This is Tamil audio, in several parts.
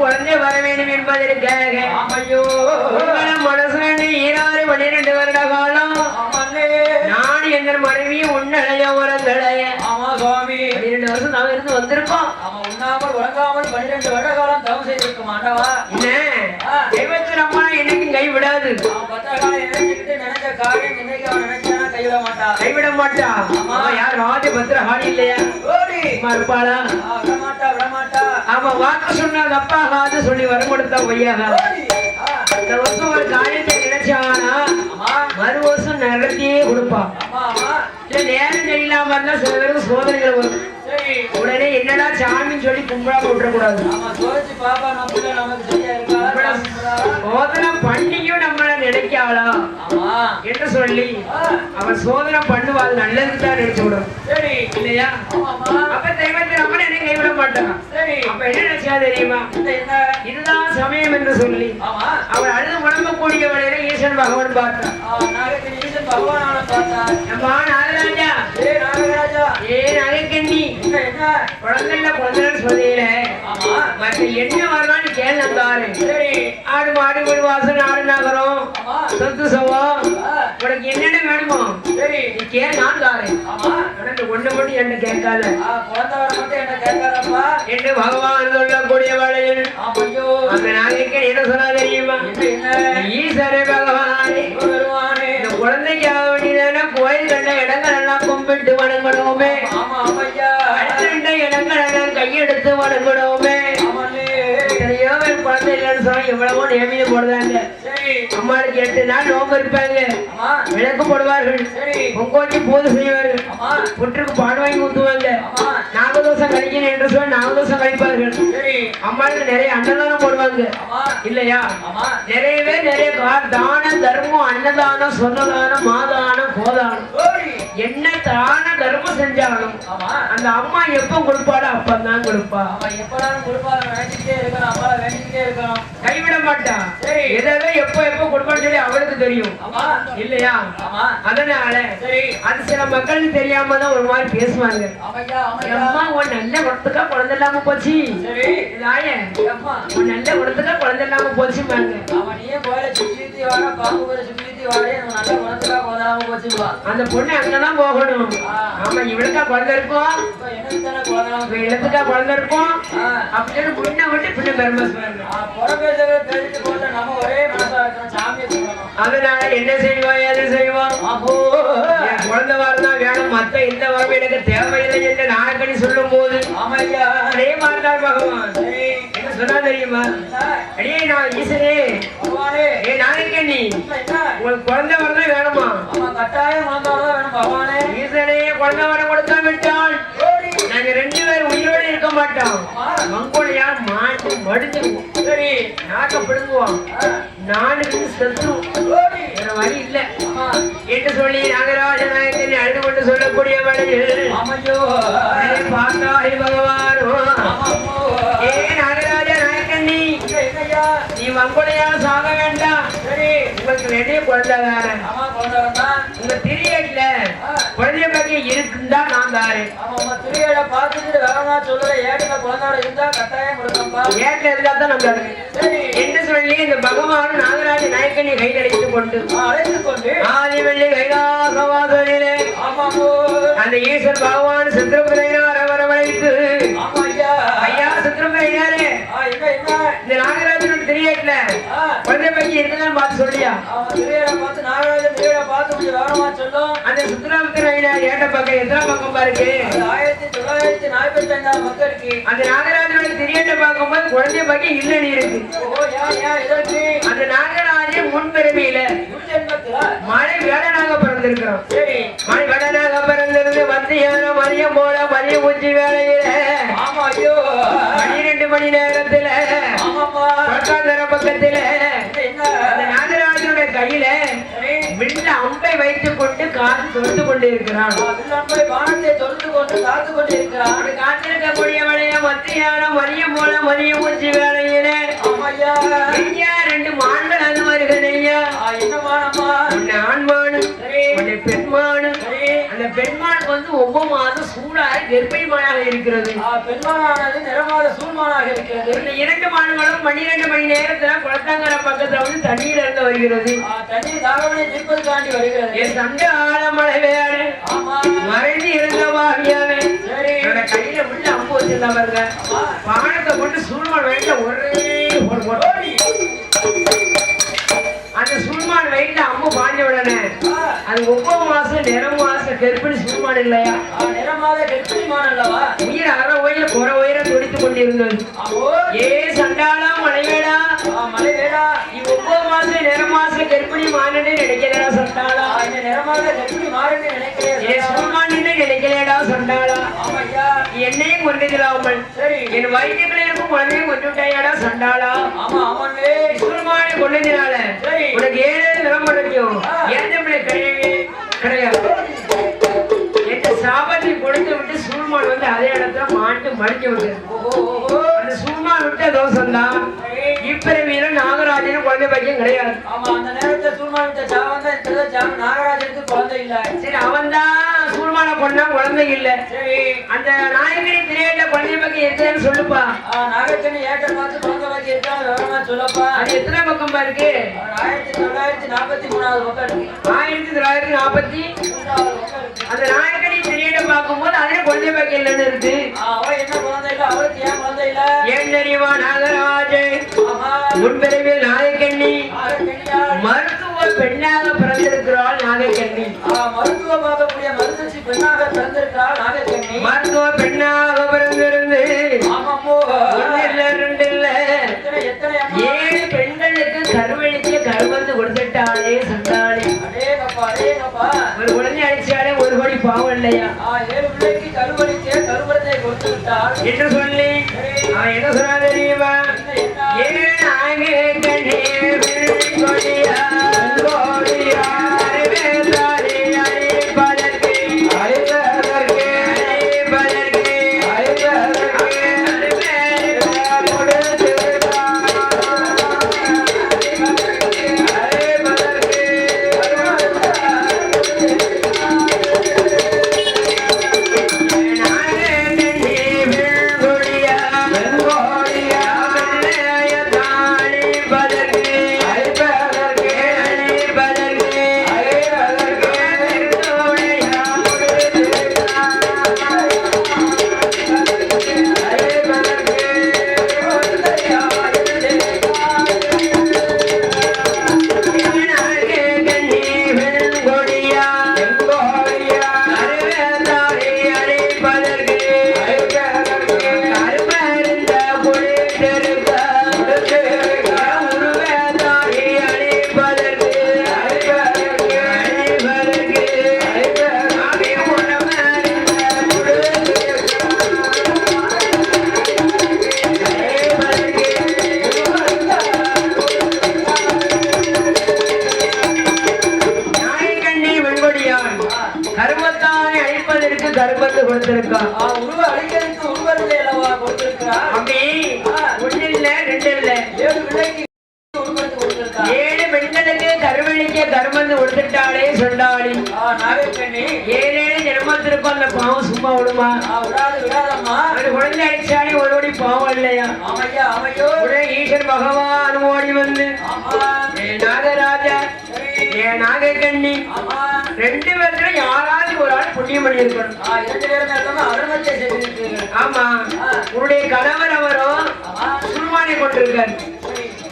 குழந்தை வர வேண்டும் என்பதற்காக மனசு ஈராறு பன்னிரெண்டு வருட காலம். நான் எங்கள் மனைவி உன்னடைய உரங்களைய ஆமா சுவாமி. பன்னிரெண்டு வருஷம் நாம இருந்து வந்திருக்கோம். ஆமா உண்ணாமல் உறங்காமல் பன்னிரெண்டு வருட காலம் தவம் செய்திருக்கும் ஆண்டவா. என்ன? தெய்வத்தில் அம்மா என்னைக்கும் கைவிடாது அவன் நினைச்ச காரியம் இன்னைக்கு அவன் நினைச்சானா கைவிட மாட்டான் கைவிட மாட்டா. அம்மா யார் ராஜ பத்திர ஹாடி இல்லையா இருப்பாளா? ஆமா வாக்கு சொன்னா தப்பா காது சொல்லி வரம் கொடுத்தா இந்த வருஷம் ஒரு காரியத்தை நினைச்சானா மறு வருஷம் நடத்தியே கொடுப்பா. ஆமா ஆமா. இல்ல நேரம் சரியில்லாம இருந்தா சில பேருக்கு சோதனைகள் வரும். உடனே என்னடா சாமின்னு சொல்லி சரியா இருக்கா? சோதனை பண்ணியும் நம்மள நினைக்காளா? என்று சொல்லி அவன் சோதனை பண்ணுவா. அது நல்லதுக்கு தான் நினைச்சு விடும். இல்லையா? அப்ப தெய்வத்தை நம்ம கைவிட மாட்டான் சரி. அப்ப என்ன நினைச்சா தெரியுமா? இதுதான் சமயம் என்று சொல்லி. அவன் அழுது முழங்கக்கூடிய வழியில ஈசன் பகவான் பார்த்தான். ஏ நாகராஜா குழந்தைல குழந்தைன்னு சொல்லியில மற்ற என்ன வரலான்னு கேள் நந்தாரு சரி. ஆடு மாடு வீடு வாசல் ஆடு நகரம் சொத்து சவம் உனக்கு என்னென்ன வேணுமோ சரி. நீ கேள் நான் தாரேன் உனக்கு ஒண்ணு மட்டும் என்ன கேட்காத. குழந்தை வர மட்டும் என்ன கேட்காதப்பா? என்று பகவான் சொல்லக்கூடிய வேளையில் அந்த நாளைக்கு என்ன சொன்னா தெரியுமா? ஈஸ்வரே பகவானே. இந்த குழந்தைக்காக வேண்டியதான கோயில் கண்ட இடங்கள் எல்லாம் கும்பிட்டு வணங்கணுமே. ஆமா எல்லாம் கையெடுத்து வணங்கணுமே. சொன்னா எவ்வளவோ நியமியம் போடுறாங்க சரி. அம்மாளுக்கு எட்டு நாள் நோம்பு இருப்பாங்க. விளக்கு போடுவார்கள். பொங்கோச்சி பூஜை செய்வார்கள். புற்றுக்கு பாடு வாங்கி ஊத்துவாங்க. ஆமா. நாகதோஷம் கழிக்கணும் என்று சொல்லி நாகதோஷம் கழிப்பார்கள். சரி. அம்மாளுக்கு நிறைய அன்னதானம் போடுவாங்க. இல்லையா? நிறையவே நிறைய தானம் தர்மம் அன்னதானம் சொன்னதானம் மாதானம் கோதானம். என்ன தான தர்மம் செஞ்சாலும் ஆமா. அந்த அம்மா எப்ப கொடுப்பாளோ அப்பதான் கொடுப்பா. ஆமா எப்படாலும் கொடுப்பாரு வேண்டிக்கிட்டே இருக்கணும் அம்மாவை வேண்டிக்கிட்டே இருக்கணும் கைவிட மாட்டா சரி. எதாவது எப்ப எப்ப கொடுப்பான்னு சொல்லி அவளுக்கு தெரியும். இல்லையா? ஆமா. அதனால சரி. அது சில மக்களுக்கு தெரியாம தான் ஒரு மாதிரி பேசுவாங்க. அம்மா உன் நல்ல குணத்துக்கா குழந்தை இல்லாம போச்சு. உன் நல்ல குணத்துக்கா குழந்தை இல்லாம போச்சுமாங்க அவன் நீயே கோயில சுத்தி பாம்பு சுத்தி சுத்தி வாடே நம்ம நல்ல குணத்துக்கா போதாம போச்சுப்பா. அந்த பொண்ணு அங்கதான் போகணும். ஆமா இவளுக்கா குழந்தை இருக்கும் இப்ப எனக்கு தானே போதாம இவ இடத்துக்கா குழந்தை இருக்கும் அப்படின்னு முன்ன விட்டு பின்ன பெருமை சொல்றாங்க. ஆ, புற பேசவே பேசிட்டு போட்டு நம்ம ஒரே மனசா இருக்கணும் சாமியை சொல்லணும் அதனால என்ன செய்வோம் எது செய்வோம்? அப்போ என் குழந்தை வரதான் வேணும். மத்த இந்த வரவு எனக்கு தேவையில்லை என்று நாகக்கணி சொல்லும் போது அதே மாதிரிதான் பகவான். சொன்னா தெரியுமா? அடியே நான் ஈசனே. ஏ நாகக்கண்ணி இப்ப என்ன உங்களுக்கு குழந்தை வரதான் வேணுமா? ஆமா கட்டாயம் வந்தாலும் வேணும் பகவானே. ஈசனே குழந்தை வர கொடுத்தா விட்டால் நாங்க ரெண்டு பேரும் உயிரோடு இருக்க மாட்டோம். மங்கோலியா மாட்டு மடிஞ்சிருவோம் சரி. நாக்க பிடுங்குவோம். நானுக்கு செத்துருவோம் வேற வழி இல்ல. என்று சொல்லி நாகராஜ நாயக்கனை அழுது கொண்டு சொல்லக்கூடிய அவனை பார்த்தாய் பகவானோ. ஏ நாகராஜ நீ மங்கோலியா சாக வேண்டாம் சரி உங்களுக்கு வேண்டிய குழந்தை தாரேன் ஆமா கொண்டு வரேன் உங்க திரியட்ல குழந்தை பாக்கியம் இருக்குந்தா நான் தாரேன். ஆமா திரியட பார்த்துட்டு வேகமா சொல்லுற? ஏடில குழந்தையோட இருந்தா கட்டாயம் கொடுக்கணும்பா ஏட்ல இருந்தா தான் நம்மளுக்கு சரி. என்று சொல்லி இந்த பகவான் நாகராஜ நாயக்கனை கைதடித்து கொண்டு? ஆ, அழைத்து கொண்டு. ஆதிவள்ளி கைலாசவாசனிலே ஆமாமோ அந்த ஈஸ்வர் பகவான் சித்திரபுரையினார் வரவழைத்து ஆமா ஐயா. என்ன என்ன இந்த நாகராஜன் குழந்தை பாக்கியம் இருக்குதான்னு பார்த்து சொல்லியா? பார்த்து நாகராஜன் பார்த்து கொஞ்சம் சொல்லும். அந்த சித்திரபுரையினார் ஏட்ட பக்கம் எத்தனை பக்கம் பாருக்கு. ஆயிரத்தி தொள்ளாயிரத்தி நாற்பத்தி ஐந்தாம் மக்களுக்கு. அந்த நாகராஜனோட திரியட்டை பார்க்கும்போது குழந்தை பாக்கியம் இல்லைன்னு இருக்கு அந்த நாகராஜன் முன்பிறவியில முன்ஜென்மத்துல மழை வேடனாக பிறந்திருக்கிறோம் மழை வேடனாக பிறந்திருந்து மத்தியான மதியம் போல மதிய உச்சி ஐயோ. பன்னிரெண்டு மணி நேரத்துல நாதர பக்கத்துல அந்த நாகராஜனுடைய கையில விண்ண அம்பை வைத்துக் கொண்டு காத்து தொழுது கொண்டு இருக்கிறான் வானத்தை தொழுது கொண்டு காத்து கொண்டு இருக்கிறான் காத்திருக்கக்கூடியவனைய மத்தியானம் மரிய போல மரிய மூச்சு வேலையில. ஐயா ரெண்டு மான்கள் அது வருகிறேன் ஐயா. என்ன ஆண்மானு பெண்மானு அந்த பெண்மானுக்கு வந்து ஒவ்வொரு மாதம் சூடாக கர்ப்பிணிமானாக இருக்கிறது. பெண்மானானது நிறமாத சூழ்மானாக இருக்கிறது. இந்த இரண்டு மான்களும் பன்னிரண்டு மணி நேரத்துல குளத்தாங்கர பக்கத்துல வந்து தண்ணீர் இருந்து வருகிறது. தண்ணீர் தாகவனை தீர்ப்பதற்காண்டி வருகிறது. என் சண்டை ஆழமலை வேறு மறைந்து இருந்த வாகியாவே சரி. என்னோட கையில உள்ள அம்பு வச்சிருந்தவங்க ஆமா. பானத்தை கொண்டு சூழ்மான் வயிற்றுல ஒரே ஒரு அந்த சூழ்மான் வயிற்றுல அம்பு பாஞ்ச உடனே அது ஒவ்வொரு மாசம் நிறம் மாசம் கர்ப்பிணி சூழ்மான் இல்லையா? நிறமாத கெட்டிமான் அல்லவா? உயிர் அற உயிர் குறை உயிரம் துடித்துக் கொண்டிருந்தது. ஏ சண்டாளா மலைவேடா? ஆ, மலை வேடா நீ ஒவ்வொரு மாசம் நிறம் மாசம் கர்ப்பிணி மானே நினைக்கிறடா சண்டாளா? நிறமாத கெட்டி மாறுன்னு ஏ நினைக்கிறேன் சூழ்மான் சண்டாளா? ஆமையா என்னையும் கொண்டதில்லாமல் சரி. என் வயிற்றுக்குள்ள இருக்கும் குழந்தையும் கொண்டு விட்டாயாடா சண்டாளா? ஆமா ஆமாண்ணே. சுருமானை கொண்டதினால. உனக்கு ஏழு நிறம் கிடைக்கும். எந்த கிடையவே கிடையாது? என்ற சாபத்தை கொடுத்து விட்டு சூழ்மான் வந்து அதே இடத்துல மாட்டு மடிக்க ஓஹோ அந்த சூழ்மான் விட்ட தோஷம் தான் நாகராஜனும் குழந்தை பையன் கிடையாது. ஆமா அந்த நேரத்துல சூழ்மானித்த ஜாவன் தான் நாகராஜனுக்கு குழந்தை இல்ல. சரி அவன் தான் சூழ்மான கொண்டா குழந்தை இல்லை. சரி. அந்த நாயகரி திரையில குழந்தை பையன் இருக்குதுன்னு சொல்லுப்பா. நாகக்கண்ணி ஏற்ற பார்த்து குழந்தை பாக்கி இருக்கான்னு விவரமா சொல்லப்பா. அது எத்தனை பக்கமா இருக்கு? ஆயிரத்தி தொள்ளாயிரத்தி நாற்பத்தி மூணாவது பக்கம் இருக்கு. ஆயிரத்தி தொள்ளாயிரத்தி நாற்பத்தி பக்கம் அந்த நாயகனி திரையில பார்க்கும்போது அதுல குழந்தை பையன் இல்லைன்னு இருக்கு. ஆ, அவ என்ன குழந்தை இல்ல? அவளுக்கு ஏன் குழந்தை இல்ல? ஏன் தெரியுமா நாகராஜன் நாயக்கண்ணி நாகக்கண்ணியால் மருத்துவ பெண்ணாக பிறந்திருக்கிறாள் நாகக்கண்ணி ஆ, மருத்துவம் பார்க்கக்கூடிய மருத்துவச்சி பெண்ணாக பிறந்திருக்கிறாள் நாகக்கண்ணி மருத்துவ பெண்ணாக பிறந்திருந்து ரெண்டு இல்ல ஏழு பெண்களுக்கு கருவழிக்கு கருமந்து கொடுத்துட்டாளே அடேங்கப்பா ஒரு குழந்தை அடிச்சாலே ஒரு கோடி பாவம் இல்லையா? ஏழு பிள்ளைக்கு கருவழிக்கே கருவரத்தை கொடுத்து விட்டாள். என்று சொல்லி என்ன சொன்னா தெரியுமா? என்ன சொல்லாளி ஆ, நாகக்கண்ணி ஏழு ஏழு ஜென்மத்திற்கும் அந்த பாவம் சும்மா விடுமா? விடாது விடாதம்மா. குழந்தை அடிச்சாலே ஒரு கோடி பாவம் இல்லையா? ஆமையா ஆமையோ. உடனே ஈஸ்வர் பகவான் ஓடி வந்து நாகராஜா ஏ நாகக்கண்ணி ஆமா. ரெண்டு பேர்த்துல யாராவது ஒரு ஆள் புண்ணியம் பண்ணியிருக்கணும். ஆமா. உன்னுடைய கணவர் அவரோ ஆமா. சுருமானை கொண்டிருக்காரு.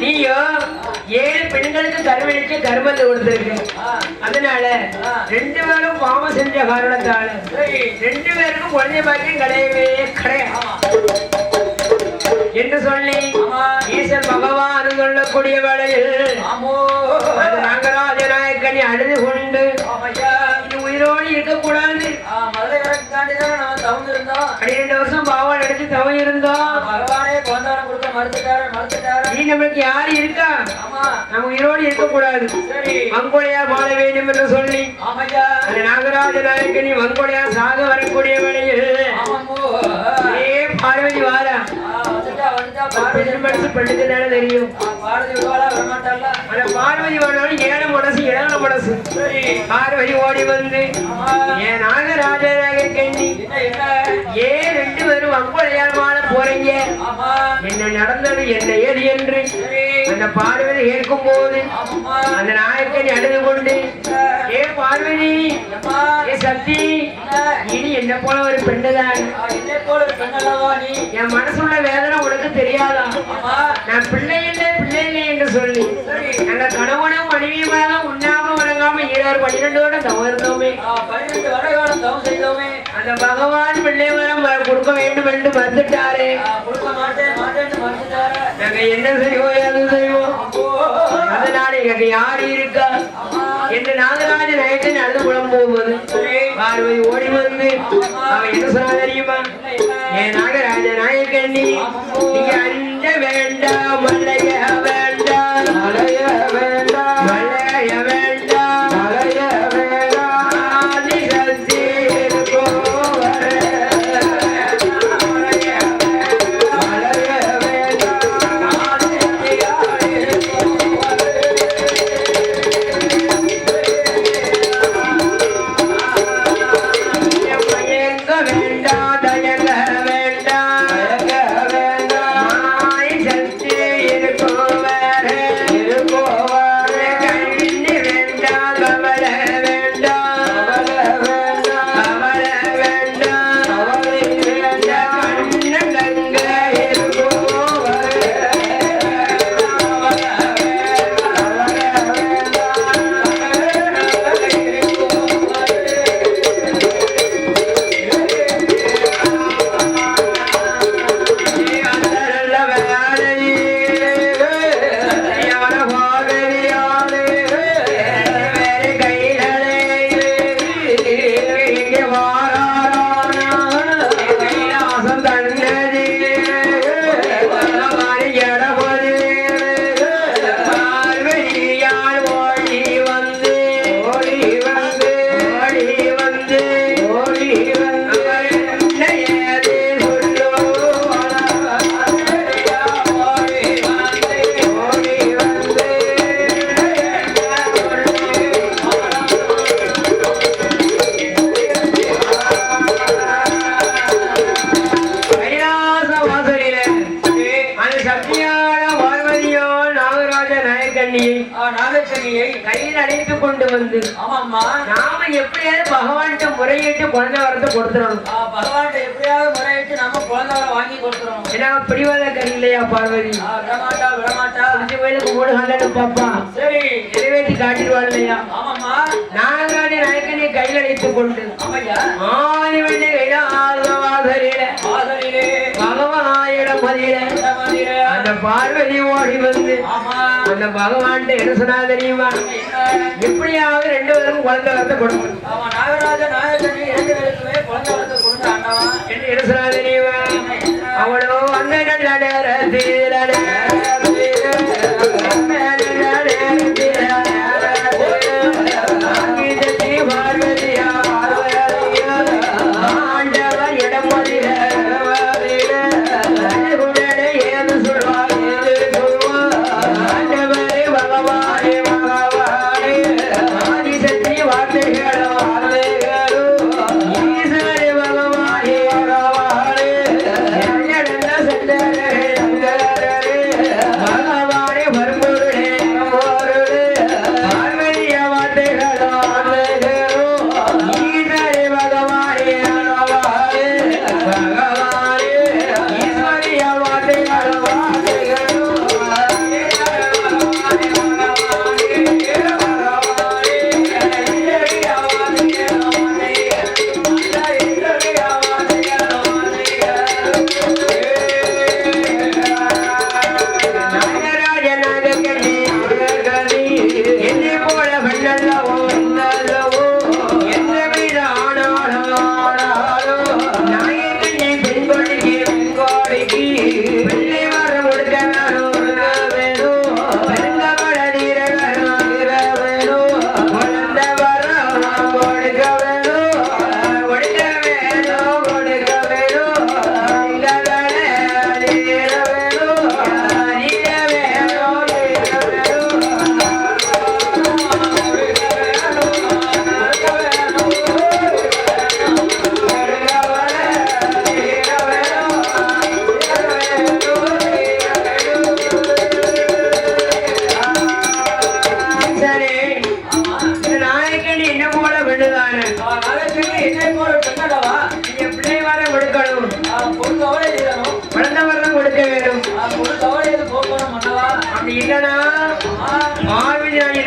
நீயோ ஏழு பெண்களுக்கு கருவழிக்க கருமத்தை கொடுத்திருக்க. அதனால ரெண்டு பேரும் பாவம் செஞ்ச காரணத்தால ரெண்டு பேருக்கும் குழந்தை பாக்கியம் கிடையவே கிடையாது. என்று சொல்லி ஈசன் பகவான் சொல்லக்கூடிய வேளையில் நாகராஜ நாயக்கனி அழுது கொண்டு உயிரோடு இருக்கக்கூடாது. பன்னிரெண்டு வருஷம் பாவம் எடுத்து தவம் இருந்தோம் பகவானே குழந்தைவரம் கொடுக்க நீ நம்மளுக்கு யாரு இருக்கா? நம்ம உயிரோடு இருக்கக்கூடாது. சரி. மங்கோலியார் வாழ வேண்டும் என்று சொல்லி அந்த நாகராஜ நாயக்கனி மங்கோலியார் சாக வரக்கூடிய வேளையில் மனசு பெண்ணுக்கு தானே தெரியும். அந்த பார்வதி வாராலும் ஏழை மனசு ஏழை மனசு. பார்வதி ஓடி வந்து என் என்ன என்ன ஏன் ரெண்டு பேரும் அங்குழையால் மாற போறீங்க? என்ன நடந்தது என்ன ஏது என்று? அந்த பார்வதி கேட்கும் போது அந்த நாயக்கனை அழுது கொண்டு ஏ பார்வதி ஏ சக்தி இனி என்ன போல ஒரு பெண்ணுதான். என் மனசுள்ள வேதனை உனக்கு தெரியாதா? ஆமா நான் பிள்ளை இல்லை பிள்ளை இல்லை என்று சொல்லி. நாங்க கணவனும் மனைவியுமாக உண்ணாம உறங்காம ஈராறு பன்னிரெண்டு வருடம் செய்தோமே. அந்த பகவான் பிள்ளை வரம் கொடுக்க வேண்டும் என்று மறுத்துட்டார. நாங்க என்ன செய்வோம் அது செய்வோம்? அதனால எங்க யார் இருக்கா? என்று நாகராஜ நயத்தின் அழுது குளம் போகும்போது சரி. பார்வதி ஓடி வந்து அவன் என்ன சொன்னா தெரியுமா? நாகராஜ நாயக்கண்ணி நீங்க கொண்டு வந்து. நாம எப்படியாவது பகவான்கிட்ட முறையிட்டு குழந்தை வரத்தை கொடுத்துடணும் பகவான்கிட்ட எப்படியாவது முறையிட்டு நம்ம குழந்தை வாங்கி கொடுத்துறோம் ஏன்னா பிடிவாத கறி இல்லையா பார்வதி? விடமாட்டா விடமாட்டா. அஞ்சு கோயிலுக்கு மூணு கல்லடு பாப்பா. சரி. நிறைவேற்றி காட்டிடுவாள் இல்லையா? ஆமாம்மா. நாகராஜ நாயக்கனை கையில் அழைத்து கொண்டு. ஆமையா. வாசலிலே பகவானிடம் மதியில இடமதிலே. அந்த பார்வதி ஓடி வந்து அந்த பகவான்கிட்ட என்ன சொன்னா தெரியுமா? எப்படியாவது ரெண்டு பேருக்குமே குழந்தை வரத்தை என்று என்ன சொன்னா தெரியுமா? அவளோ அந்த நல்ல நேரத்தில்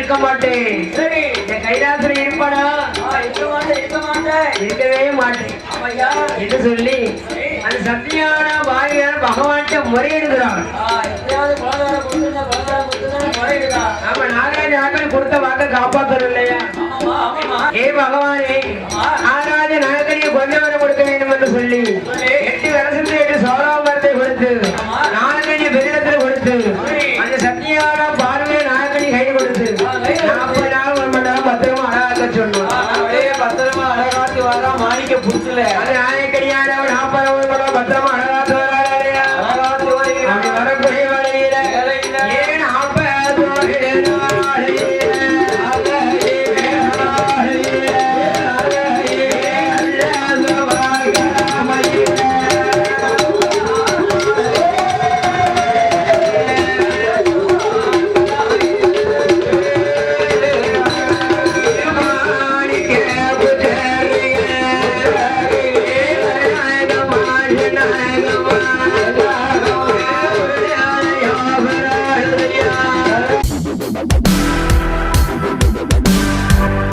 இருக்க மாட்டேன். சரி இந்த கைலாசத்துல இருப்பானா ஆ, இருக்க மாட்டேன் இருக்க மாட்டேன். இருக்கவே மாட்டேன். என்று சொல்லி அந்த சத்தியான பாவியான பகவான்கிட்ட முறையிடுகிறான் ஆமா நாகராஜ கொடுத்த வாக்க காப்பாற்றணும் இல்லையா? ஏ பகவானே ஆராஜ நாகரியை வர கொடுக்க வேண்டும் என்று சொல்லி.